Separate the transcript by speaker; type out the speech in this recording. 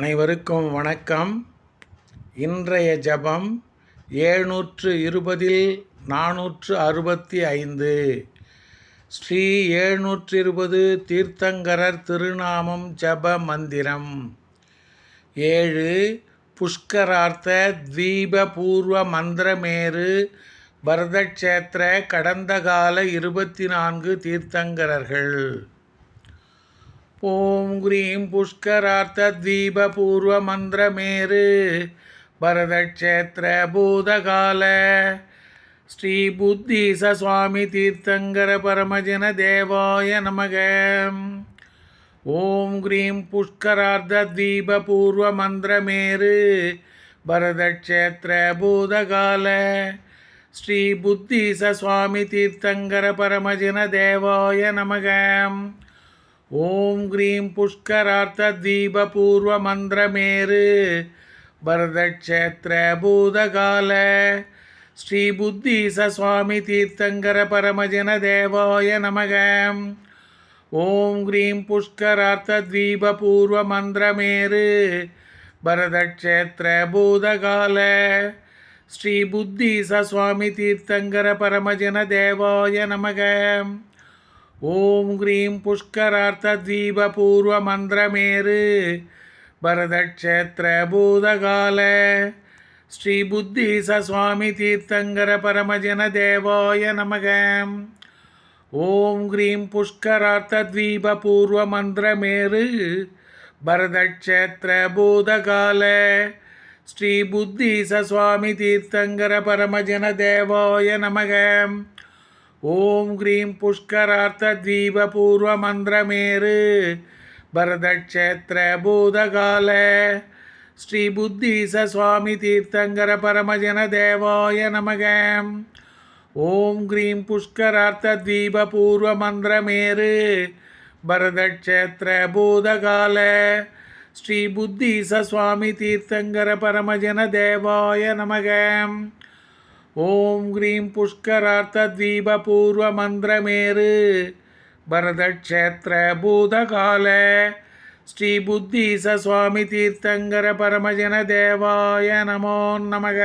Speaker 1: அனைவருக்கும் வணக்கம். இன்றைய ஜபம் ஏழ்நூற்று இருபதில் நானூற்று அறுபத்தி ஐந்து ஸ்ரீ ஏழ்நூற்று இருபது தீர்த்தங்கரர் திருநாமம் ஜப மந்திரம். ஏழு புஷ்கரார்த்த தீப பூர்வ மந்திரமேரு பரதக்ஷேத்திர கடந்த கால இருபத்தி நான்கு தீர்த்தங்கரர்கள். ஓம் க்ரீம் புஷ்கரார்த்த பரதக்ஷேத்திர பூதகால. ஸ்ரீ புத்தீச சுவாமி தீர்த்தங்கர பரமஜன தேவாய நமக. ஓம் க்ரீம் புஷ்கரார்த்த பரதக்ஷேத்திர பூதகால. ஸ்ரீ புத்தீச சுவாமி தீர்த்தங்கர பரமஜன தேவாய நமகம் ஓம் கிரீம் புஷ்கரார்த்த தீப பூர்வ மந்திரமேரு பரதக்ஷேத்திர பூதகால. ஸ்ரீ புத்தீச சுவாமி தீர்த்தங்கர பரமஜன தேவாய நமக. ஓம் கிரீம் புஷ்கரார்த்த தீப பூர்வ மந்திரமேரு பரதக்ஷேத்திர பூதகால. ஸ்ரீ புத்தீச சுவாமி தீர்த்தங்கர பரமஜன தேவாய நமகம் ஓம் க்ரீம் புஷ்கரார்த்த தீப பூர்வ பரதக்ஷேத்திர பூதகால. ஸ்ரீ புத்தீச சுவாமி தீர்த்தங்கர பரமஜன தேவாய நமக. ஓம் க்ரீம் புஷ்கரார்த்த தீப பூர்வ பரதக்ஷேத்திர பூதகால. ஸ்ரீ புத்தீச சுவாமி தீர்த்தங்கர பரமஜன தேவாய நமகம் ஓம் க்ரீம் புஷ்கரார்த்த தீப பூர்வ மந்திரமேறு. பரதக்ஷேத்திர பூதகால. ஸ்ரீ புத்தீச சுவாமி தீர்த்தங்கர பரமஜன தேவாய நமக. ஓம் க்ரீம் புஷ்கரார்த்த தீப பூர்வ மந்திரமேறு. பரதக்ஷேத்திர பூதகால. ஸ்ரீ புத்தீச சுவாமி தீர்த்தங்கர பரமஜன தேவாய நமகம் ஓம் க்ரீம் புஷ்கரார்த்த தீப பூர்வ மந்திரமேரு பரதக்ஷேத்திர பூதகால ஸ்ரீ புத்தீச சுவாமி தீர்த்தங்கர பரமஜன தேவாய நமோ நமக.